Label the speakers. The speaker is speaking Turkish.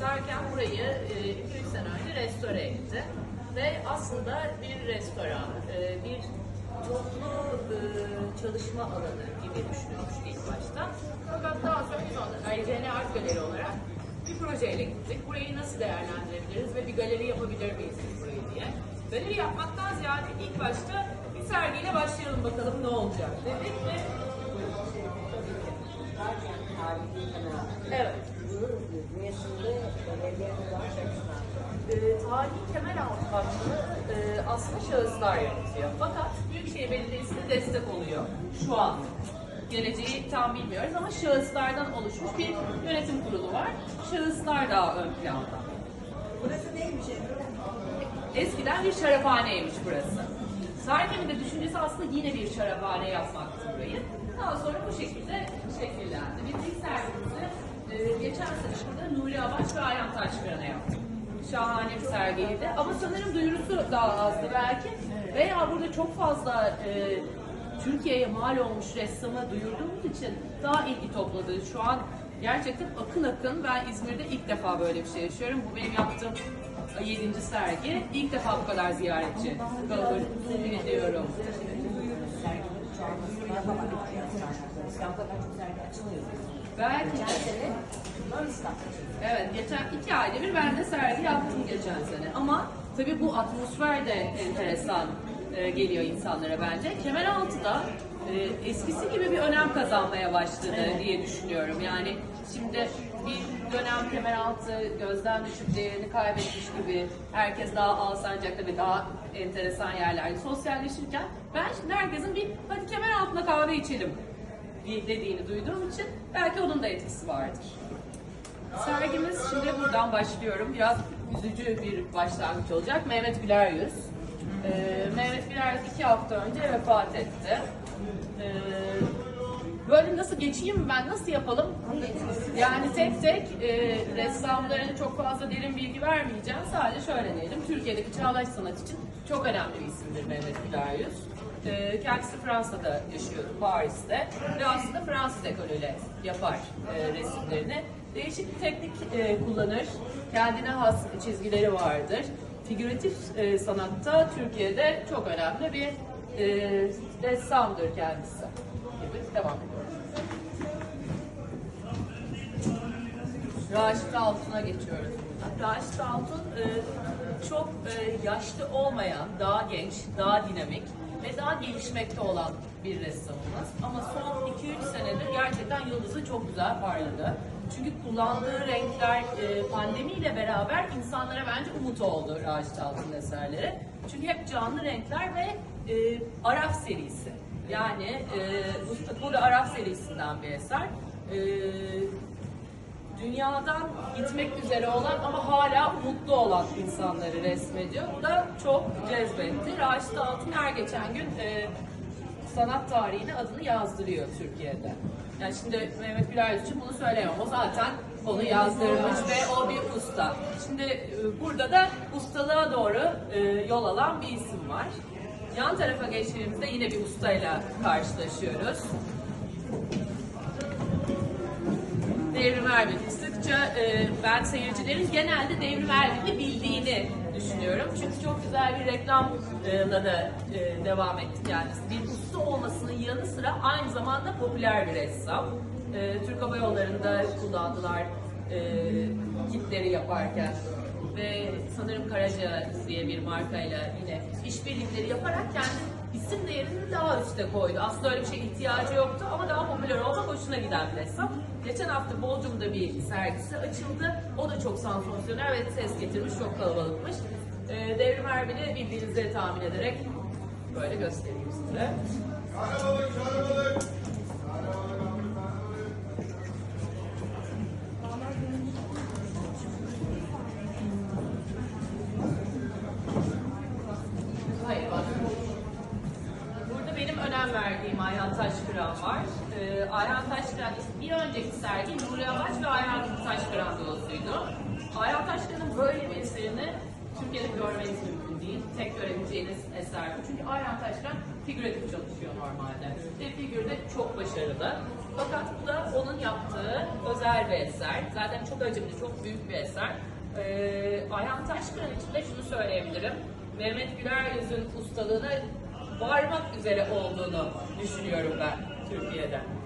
Speaker 1: Tarkan burayı 2-3 sene önce restore etti. Ve aslında bir restoran, e, bir toplu e, çalışma alanı gibi düşünülmüş ilk başta. Fakat daha sonra biz ona IGN Art Galeri olarak bir projeyle gittik. Burayı nasıl değerlendirebiliriz ve bir galeri yapabilir miyiz burayı diye. Galeri yapmaktan ziyade ilk başta bir sergiyle başlayalım bakalım ne olacak dedik ve evet
Speaker 2: Bunun bünyesinde belediyenin daha çok
Speaker 1: e, tarihi temel altını e, aslında şahıslar yaratıyor. Fakat Büyükşehir Belediyesi de destek oluyor şu an. Geleceği tam bilmiyoruz ama şahıslardan oluşmuş bir yönetim kurulu var. Şahıslar daha ön planda.
Speaker 2: Burası neymiş?
Speaker 1: Eskiden bir şaraphaneymiş burası. Sarken'in de düşüncesi aslında yine bir şaraphane yapmaktı burayı. Daha sonra bu şekilde şekillendi. Biz ilk sergimizi e, geçen sene burada Nuri Abaş ve Ayhan Taşkıran'a yaptık. Şahane bir sergiydi. Ama sanırım duyurusu daha azdı belki. Veya burada çok fazla e, Türkiye'ye mal olmuş ressamı duyurduğumuz için daha ilgi topladı. Şu an gerçekten akın akın ben İzmir'de ilk defa böyle bir şey yaşıyorum. Bu benim yaptığım 7. sergi. İlk defa bu kadar ziyaretçi kabul ediyorum.
Speaker 2: Çoğalmasını yapamadık. İstanbul'da çok sergi açılıyor.
Speaker 1: Belki. Evet, geçen iki ayda bir ben de sergi yaptım geçen sene. Ama tabii bu atmosfer de enteresan e, geliyor insanlara bence. Kemeraltı'da e, eskisi gibi bir önem kazanmaya başladı diye düşünüyorum. Yani şimdi bir dönem Kemeraltı gözden düşüp değerini kaybetmiş gibi herkes daha Alsancak'ta ve daha enteresan yerlerde sosyalleşirken ben şimdi herkesin bir hadi Kemeraltı'nda kahve içelim dediğini duyduğum için belki onun da etkisi vardır. Sergimiz şimdi buradan başlıyorum. Biraz üzücü bir başlangıç olacak. Mehmet Güler Yüz. Ee, Mehmet Güler Yüz iki hafta önce vefat etti. Ee, böyle nasıl geçeyim ben, nasıl yapalım? Yani tek tek e, ressamların çok fazla derin bilgi vermeyeceğim. Sadece şöyle diyelim, Türkiye'deki çağdaş sanat için çok önemli bir isimdir Mehmet Güler Yüz. Ee, kendisi Fransa'da yaşıyordu, Paris'te ve aslında Fransız ekolüyle yapar e, resimlerini. Değişik bir teknik e, kullanır, kendine has çizgileri vardır. Figüratif e, sanatta Türkiye'de çok önemli bir e, ressamdır kendisi. Gibi devam ediyoruz. Raşit Altun'a geçiyoruz. Raşit Altun e, çok e, yaşlı olmayan, daha genç, daha dinamik ve daha gelişmekte olan bir ressamımız. Ama son 2-3 senedir gerçekten yıldızı çok güzel parladı. Çünkü kullandığı renkler e, pandemiyle beraber insanlara bence umut oldu Raşit Altun eserleri. Çünkü hep canlı renkler ve e, Araf serisi. Yani e, bu da Araf serisinden bir eser. E, dünyadan gitmek üzere olan ama hala umutlu olan insanları resmediyor. Bu da çok cezbetti. Raşit Altun her geçen gün e, sanat tarihine adını yazdırıyor Türkiye'de. Yani şimdi Mehmet Güler için bunu söyleyemem. O zaten onu yazdırmış ve o bir usta. Şimdi e, burada da ustalığa doğru e, yol alan bir isim var. Yan tarafa geçtiğimizde yine bir ustayla karşılaşıyoruz. Devrim Erbil. Sıkça e, ben seyircilerin genelde Devrim Erbil'i bildiğini düşünüyorum. Çünkü çok güzel bir reklamla da e, devam etti kendisi. Bir usta olmasının yanı sıra aynı zamanda popüler bir ressam. E, Türk Hava Yolları'nda kullandılar e, kitleri yaparken ve sanırım Karaca diye bir markayla yine işbirlikleri yaparak kendi isim değerini daha üste koydu. Aslında öyle bir şey ihtiyacı yoktu ama daha popüler olmak hoşuna giden bir ressam. Geçen hafta Bodrum'da bir sergisi açıldı. O da çok sansasyonel ve ses getirmiş, çok kalabalıkmış. Ee, Devrim Erbil'i bildiğinizi tahmin ederek böyle göstereyim size. Hayır Ayhan Taşkıran bir önceki sergi Nuri Avaç ve Ayhan Taşkıran dostuydu. Ayhan Taşkıran'ın böyle bir eserini Türkiye'de görmeniz mümkün değil. Tek görebileceğiniz eser bu. Çünkü Ayhan Taşkıran figüratif çalışıyor normalde. Ve figürde çok başarılı. Fakat bu da onun yaptığı özel bir eser. Zaten çok hacimli, çok büyük bir eser. Ee, Ayhan Taşkıran için de şunu söyleyebilirim. Mehmet Güler Yüz'ün ustalığına varmak üzere olduğunu düşünüyorum ben Türkiye'de.